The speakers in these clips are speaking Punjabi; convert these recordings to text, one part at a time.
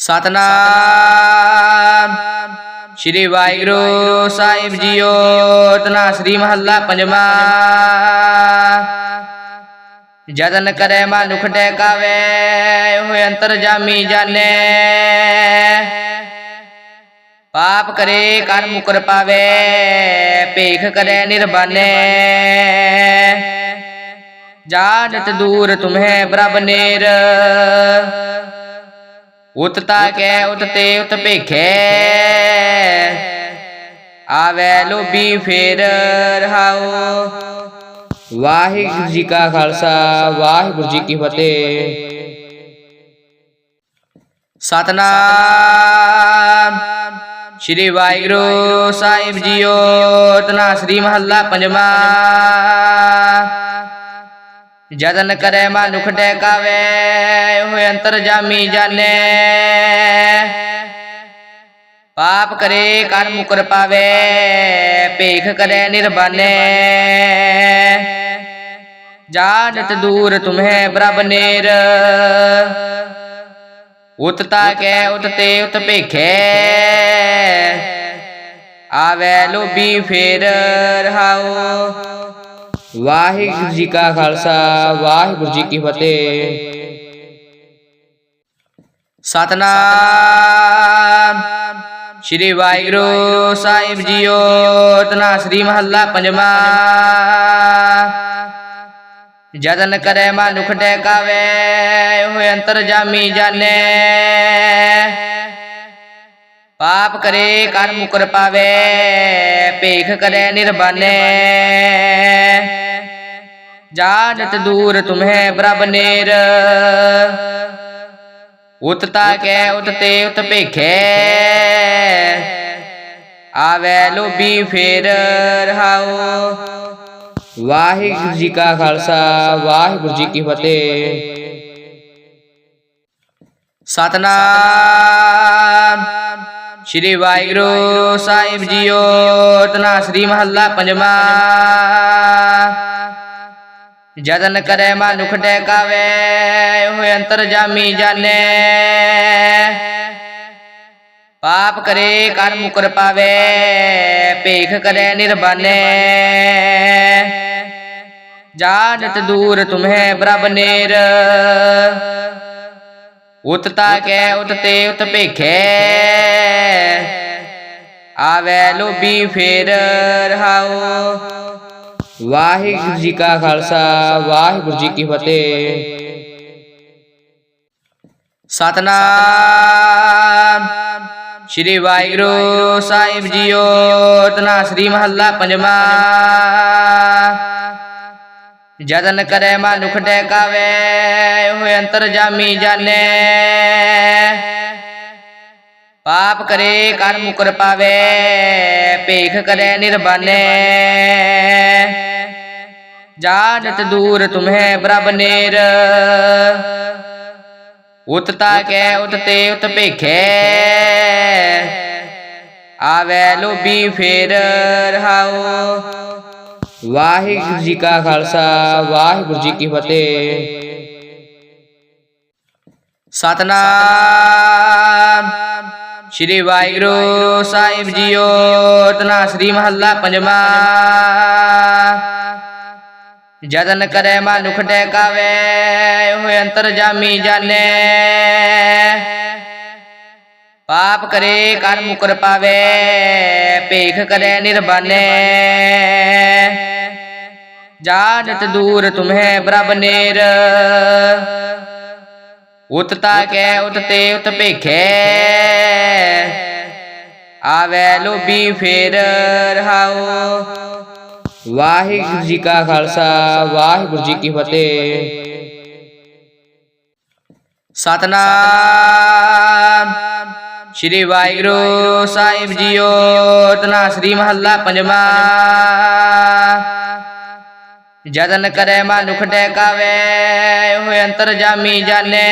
ਸਤਨਾਮ। ਸ੍ਰੀ ਵਾਹਿਗੁਰੂ ਸਾਹਿਬ ਜੀਓ, ਤਨਾ ਸ੍ਰੀ ਮਹੱਲਾ ਪੰਜਵਾਂ। ਜਦਨ ਕਰੈ ਮਨੁਖ ਟੈਕਾਵੇ ਹੋਇ ਅੰਤਰ ਜਾਮੀ ਜਾਣੈ। ਪਾਪ ਕਰੇ ਕਰ ਮੁਕਰ ਪਾਵੇ, ਭੇਖ ਕਰੇ ਨਿਰਬਾਨੈ। ਜਾਣਤ ਦੂਰ ਤੁਮਹਿ ਪ੍ਰਭ ਨੇਰ। ਉਤ ਤਾਕੈ ਉਤ ਤੇ ਉਤ ਭੇਖੈ। ਆਵੇ ਲੋਭੀ ਫੇਰ ਰਹਾਉ ਵਾਹਿਗੁਰੂ ਜੀ ਕਾ ਖਾਲਸਾ। ਵਾਹਿਗੁਰੂ ਜੀ ਕੀ ਫਤਿਹ। ਸਤਨਾਮ। ਸ੍ਰੀ ਵਾਹਿਗੁਰੂ ਸਾਹਿਬ ਜੀਓ ਤਨਾ ਸ੍ਰੀ ਮਹੱਲਾ ਪੰਜਵਾਂ। ਜਦਨ ਕਰੈ ਮਨੁਖ ਟੈਕਾਵੇ ਹੋਇ ਅੰਤਰ ਜਾਮੀ ਜਾਣੈ ਪਾਪ ਕਰੇ ਕਰ ਮੁਕਰ ਪਾਵੇ ਭੇਖ ਕਰੇ ਨਿਰਬਾਨੈ ਜਾਣਤ ਦੂਰ ਤੁਮਹਿ ਪ੍ਰਭ ਨੇਰ ਉਤ ਤਾਕੈ ਉਤ ਤੇ ਉਤ ਭੇਖੈ ਆਵੇ ਲੋਭੀ ਫੇਰ ਰਹਾਉ ਵਾਹਿਗੁਰੂ ਜੀ ਕਾ ਖਾਲਸਾ, ਵਾਹਿਗੁਰੂ ਜੀ ਕੀ ਫਤਿਹ। ਸਤਨਾਮ। ਸ੍ਰੀ ਵਾਹਿਗੁਰੂ ਸਾਹਿਬ ਜੀਓ, ਤਨਾ ਸ੍ਰੀ ਮਹੱਲਾ ਪੰਜਵਾਂ। ਜਦਨ ਕਰੇ ਮਨੁਖ ਟੈਕਾਵੇ ਹੋਇ ਅੰਤਰ ਜਾਮੀ ਜਾਣੈ। ਪਾਪ ਕਰੇ ਕਰ ਮੁਕਰ ਪਾਵੇ, ਭੇਖ ਕਰੇ ਨਿਰਬਾਨੈ। ਜਾਣਤ ਦੂਰ ਤੁਮਹਿ ਪ੍ਰਭ ਨੇਰ। ਉਤ ਤਾਕੈ ਉਤ ਤੇ ਉਤ ਭੇਖੈ। ਆਵੇ ਲੋਭੀ ਫੇਰ ਰਹਾਉ ਵਾਹਿਗੁਰੂ ਜੀ ਕਾ ਖਾਲਸਾ ਵਾਹਿਗੁਰੂ ਜੀ ਕੀ ਫਤਿਹ। ਸਤਨਾਮ। ਸ੍ਰੀ ਵਾਹਿਗੁਰੂ ਸਾਹਿਬ ਜੀਓ ਤਨਾ ਸ੍ਰੀ ਮਹੱਲਾ ਪੰਜਵਾਂ। ਜਦਨ ਕਰੈ ਮਨੁਖ ਟੈਕਾਵੇ ਹੋਇ ਅੰਤਰ ਜਾਮੀ ਜਾਣੈ ਪਾਪ ਕਰੇ ਕਰ ਮੁਕਰ ਪਾਵੇ ਭੇਖ ਕਰੇ ਨਿਰਬਾਨੈ ਜਾਣਤ ਦੂਰ ਤੁਮਹਿ ਪ੍ਰਭ ਨੇਰ ਉਤ ਤਾਕੈ ਉਤ ਤੇ ਉਤ ਭੇਖੈ ਆਵੇ ਲੋਭੀ ਫੇਰ ਰਹਾਉ ਵਾਹਿਗੁਰੂ ਜੀ ਕਾ ਖਾਲਸਾ, ਵਾਹਿਗੁਰੂ ਜੀ ਕੀ ਫਤਿਹ। ਸਤਨਾਮ। ਸ੍ਰੀ ਵਾਹਿਗੁਰੂ ਸਾਹਿਬ ਜੀਓ, ਤਨਾ ਸ੍ਰੀ ਮਹੱਲਾ ਪੰਜਵਾਂ। ਜਦਨ ਕਰੈ ਮਨੁਖ ਟੈਕਾਵੇ ਹੋਇ ਅੰਤਰ ਜਾਮੀ ਜਾਣੈ ਪਾਪ ਕਰੇ ਕਰ ਮੁਕਰ ਪਾਵੇ ਭੇਖ ਕਰੇ ਨਿਰਬਾਨੈ। ਜਾਣਤ ਦੂਰ ਤੁਮਹਿ ਪ੍ਰਭ ਨੇਰ। ਉਤ ਤਾਕੈ ਉਤ ਤੇ ਉਤ ਭੇਖੈ। ਆਵੇ ਲੋਭੀ ਫੇਰ ਰਹਾਉ ਵਾਹਿਗੁਰੂ ਜੀ ਕਾ ਖਾਲਸਾ ਵਾਹਿਗੁਰੂ ਜੀ ਕੀ ਫਤਿਹ। ਸਤਨਾਮ। ਸ੍ਰੀ ਵਾਹਿਗੁਰੂ ਸਾਹਿਬ ਜੀਓ ਤਨਾ ਸ੍ਰੀ ਮਹੱਲਾ ਪੰਜਵਾਂ। ਜਦਨ ਕਰੈ ਮਨੁਖ ਟੈਕਾਵੇ ਹੋਇ ਅੰਤਰ ਜਾਮੀ ਜਾਣੈ ਪਾਪ ਕਰੇ ਕਰ ਮੁਕਰ ਪਾਵੇ, ਭੇਖ ਕਰੇ ਨਿਰਬਾਨੈ। ਜਾਣਤ ਦੂਰ ਤੁਮਹਿ ਪ੍ਰਭ ਨੇਰ। ਉਤ ਤਾਕੈ ਉਤ ਤੇ ਉਤ ਭੇਖੈ। ਆਵੇ ਲੋਭੀ ਫੇਰ ਰਹਾਉ। ਵਾਹਿਗੁਰੂ ਜੀ ਕਾ ਖਾਲਸਾ, ਵਾਹਿਗੁਰੂ ਜੀ ਕੀ ਫਤਿਹ। ਸਤਨਾਮ। ਸ੍ਰੀ ਵਾਹਿਗੁਰੂ ਸਾਹਿਬ ਜੀਓ, ਤਨਾ ਸ੍ਰੀ ਮਹੱਲਾ ਪੰਜਵਾਂ। ਜਦਨ ਕਰੇ ਮਨੁਖ ਟੈਕਾਵੇ ਹੋਇ ਅੰਤਰ ਜਾਮੀ ਜਾਣੈ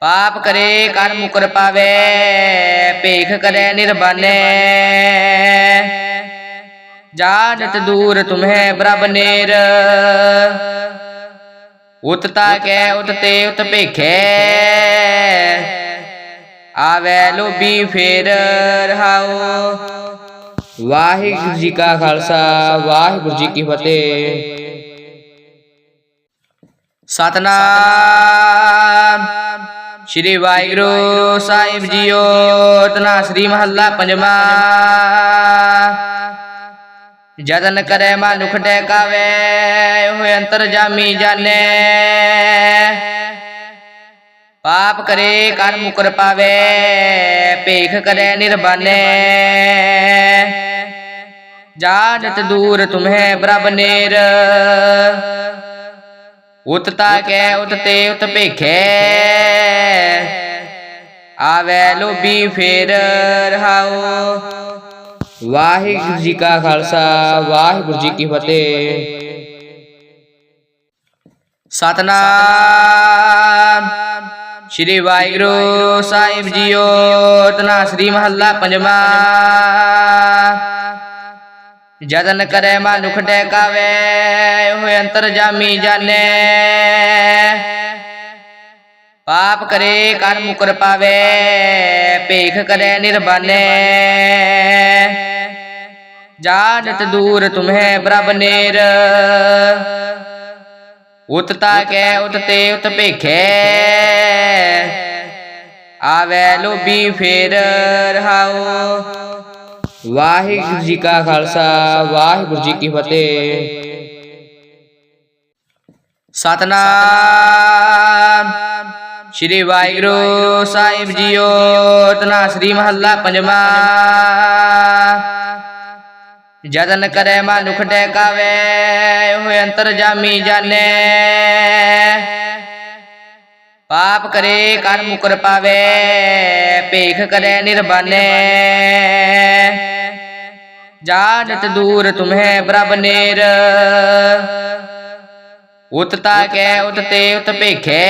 ਪਾਪ ਕਰੇ ਕਰ ਮੁਕਰ ਪਾਵੇ ਭੇਖ ਕਰੇ ਨਿਰਬਾਨੈ। ਵਾਹਿਗੁਰੂ ਜੀ ਕਾ ਖਾਲਸਾ ਵਾਹਿਗੁਰੂ ਜੀ ਕੀ ਫਤਿਹ। ਸਤਨਾਮ। ਸ੍ਰੀ ਵਾਹਿਗੁਰੂ ਸਾਹਿਬ ਜੀਓ ਤਨਾ ਸ੍ਰੀ ਮਹੱਲਾ ਪੰਜਵਾ। ਜਦਨ ਕਰੈ ਮਨੁਖ ਡੈਕਾਵੇ ਹੋਇ ਅੰਤਰ ਜਾਮੀ ਜਾਣੈ ਪਾਪ ਕਰੇ, ਕਰ ਮੁਕਰ ਪਾਵੇ, ਭੇਖ ਕਰੇ ਨਿਰਬਾਨੈ ਜਾਣਤ ਦੂਰ ਤੁਮਹਿ ਪ੍ਰਭ ਨੇਰ। ਉਤ ਤਾ ਕੈ, ਉਤ ਤੇ ਉਤ ਭੇਖੇ। ਆਵੈ ਲੋਭੀ ਫੇਰ ਰਹਾਉ। ਵਾਹਿਗੁਰੂ ਜੀ ਕਾ ਖਾਲਸਾ, ਵਾਹਿਗੁਰੂ ਜੀ ਕੀ ਫਤਿਹ। ਸਤਨਾਮ। ਸ੍ਰੀ ਵਾਹਿਗੁਰੂ ਸਾਹਿਬ ਜੀਓ, ਤਨਾ ਸ੍ਰੀ ਮਹੱਲਾ ਪੰਜਵਾ। ਜਦਨ ਕਰੇ ਮਨੁਖ ਡੈਕਾਵੇ ਹੋਇ ਅੰਤਰ ਜਾਮੀ ਜਾਣੈ ਪਾਪ ਕਰੇ ਕਰ ਮੁਕਰ ਪਾਵੇ, ਭੇਖ ਕਰੇ ਨਿਰਬਾਨੈ। ਜਾਣਤ ਦੂਰ ਤੁਮਹਿ ਪ੍ਰਭ ਨੇਰ। ਉਤ ਤਾ ਕੈ ਉਤ ਤੇ ਉਤ ਭੇਖੈ। ਆਵੈ ਲੋਭੀ ਫੇਰ ਰਹਾਉ ਵਾਹਿਗੁਰੂ ਜੀ ਕਾ ਖਾਲਸਾ ਵਾਹਿਗੁਰੂ ਜੀ ਕੀ ਫਤਿਹ। ਸਤਨਾਮ। ਸ੍ਰੀ ਵਾਹਿਗੁਰੂ ਸਾਹਿਬ ਜੀਓ ਤਨਾ ਸ੍ਰੀ ਮਹੱਲਾ ਪੰਜਵਾ। ਜਦਨ ਕਰੈ ਮਨੁਖ ਡੈਕਾਵੇ ਹੋਇ ਅੰਤਰ ਜਾਮੀ ਜਾਣੈ ਪਾਪ ਕਰੇ ਕਰ ਮੁਕਰ ਪਾਵੇ ਭੇਖ ਕਰੇ ਨਿਰਬਾਨੈ ਜਾਣਤ ਦੂਰ ਤੁਮਹਿ ਪ੍ਰਭ ਨੇਰ ਉਤ ਤਾ ਕੈ ਉਤ ਤੇ ਉਤ ਭੇਖੈ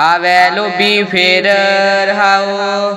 ਆਵੈ ਲੋਭੀ ਫੇਰ ਰਹਾਉ